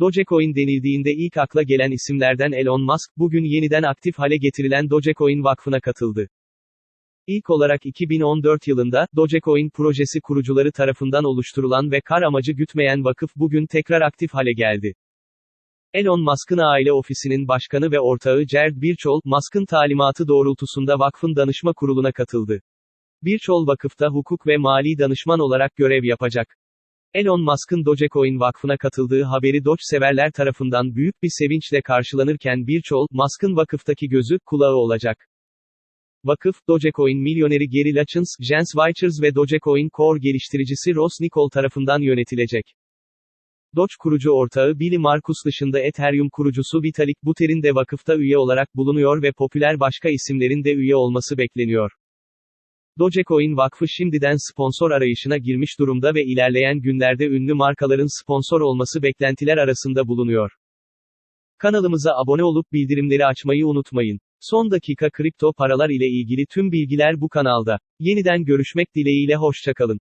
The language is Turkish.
Dogecoin denildiğinde ilk akla gelen isimlerden Elon Musk, bugün yeniden aktif hale getirilen Dogecoin Vakfı'na katıldı. İlk olarak 2014 yılında, Dogecoin projesi kurucuları tarafından oluşturulan ve kar amacı gütmeyen vakıf bugün tekrar aktif hale geldi. Elon Musk'ın aile ofisinin başkanı ve ortağı Jared Birchall, Musk'ın talimatı doğrultusunda vakfın danışma kuruluna katıldı. Birchall vakıfta hukuk ve mali danışman olarak görev yapacak. Elon Musk'ın Dogecoin vakfına katıldığı haberi Doge severler tarafından büyük bir sevinçle karşılanırken Birchall, Musk'ın vakıftaki gözü, kulağı olacak. Vakıf, Dogecoin milyoneri Gary Luchins, Jens Weichers ve Dogecoin Core geliştiricisi Ross Nicol tarafından yönetilecek. Doge kurucu ortağı Billy Markus dışında Ethereum kurucusu Vitalik Buterin de vakıfta üye olarak bulunuyor ve popüler başka isimlerin de üye olması bekleniyor. Dogecoin Vakfı şimdiden sponsor arayışına girmiş durumda ve ilerleyen günlerde ünlü markaların sponsor olması beklentiler arasında bulunuyor. Kanalımıza abone olup bildirimleri açmayı unutmayın. Son dakika kripto paralar ile ilgili tüm bilgiler bu kanalda. Yeniden görüşmek dileğiyle hoşçakalın.